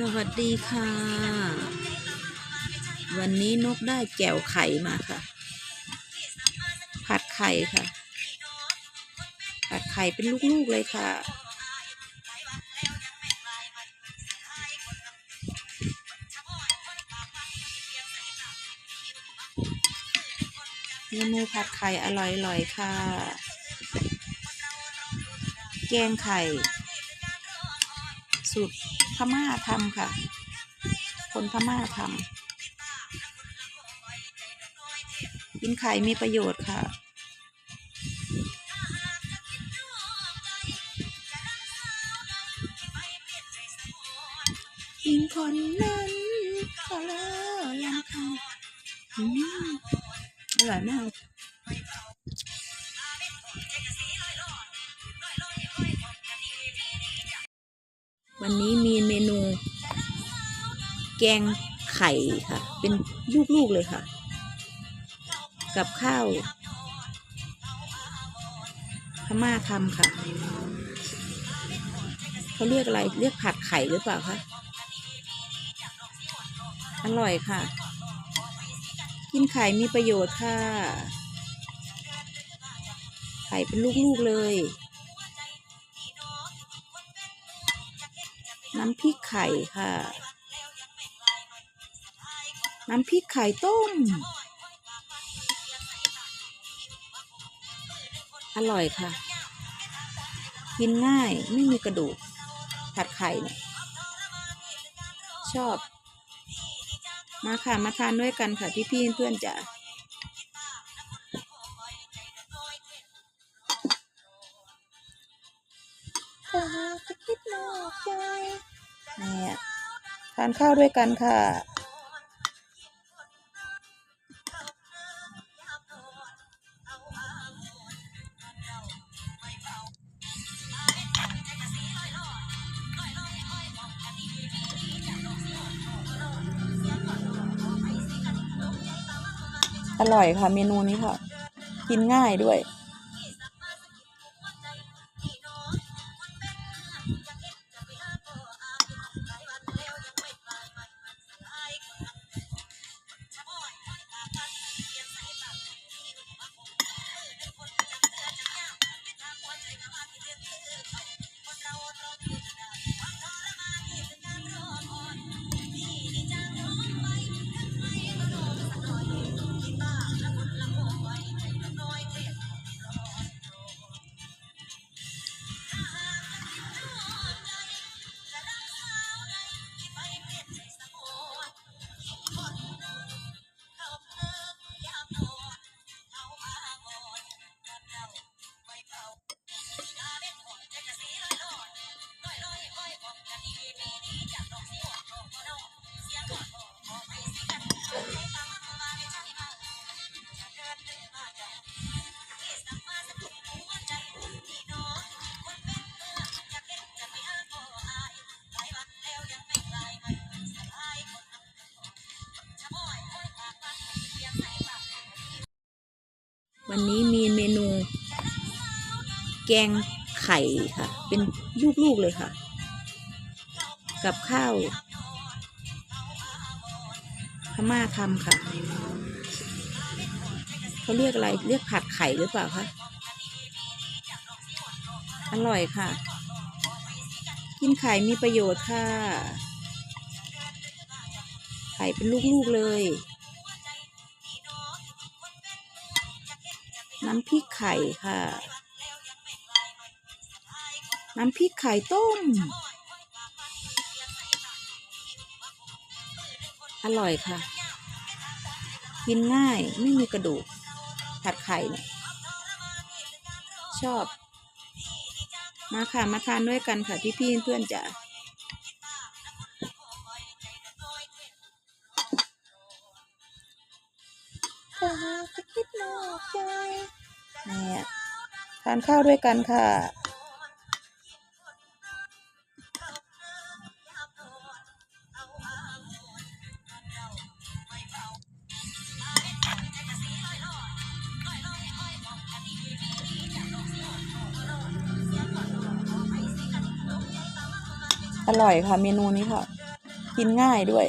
สวัสดีค่ะ วันนี้นกได้แกวไข่มาค่ะ ผัดไข่ค่ะ ผัดไข่เป็นลูกๆเลยค่ะ เมนูผัดไข่อร่อยๆค่ะ แกงไข่สูตร พม่าทำค่ะ คนพม่าทำกินไข่มีประโยชน์ค่ะ ยิงคนนั้นก็เลอยังคำอืมอร่อยมากวันนี้ กงไข่ค่ะ เป็นลูกๆเลยค่ะ กับข้าวพม่าทำค่ะเขาเรียกอะไรเรียกผัดไข่หรือเปล่าคะอร่อยค่ะ กินไข่มีประโยชน์ค่ะ ไข่เป็นลูกๆเลย น้ำพริกไข่ค่ะ น้ำพริกไข่ต้ม อร่อยค่ะ กินง่ายไม่มีกระดูก ผัดไข่เนี่ย ชอบ มาค่ะ มาทานด้วยกันค่ะ พี่ๆเพื่อนๆจ๋าถ้าหากจะคิดนอกใจเนี่ยทานข้าวด้วยกันค่ะ อร่อยค่ะ เมนูนี้ค่ะ กินง่ายด้วย วันนี้มีเมนู แกงไข่ค่ะ เป็นลูกๆเลยค่ะ กับข้าวพม่าทำค่ะเขาเรียกอะไรเรียกผัดไข่หรือเปล่าคะอร่อยค่ะ กินไข่มีประโยชน์ค่ะ ไข่เป็นลูกๆเลย น้ำพริกไข่ค่ะ น้ำพริกไข่ต้ม อร่อยค่ะ กินง่ายไม่มีกระดูก ผัดไข่เนี่ย ชอบ มาค่ะ มาทานด้วยกันค่ะพี่ๆเพื่อนจ๋าากจะคิดนอกใจเนี่ยทานข้าวด้วยกันค่ะอร่อยค่ะ เมนูนี้ค่ะ กินง่ายด้วย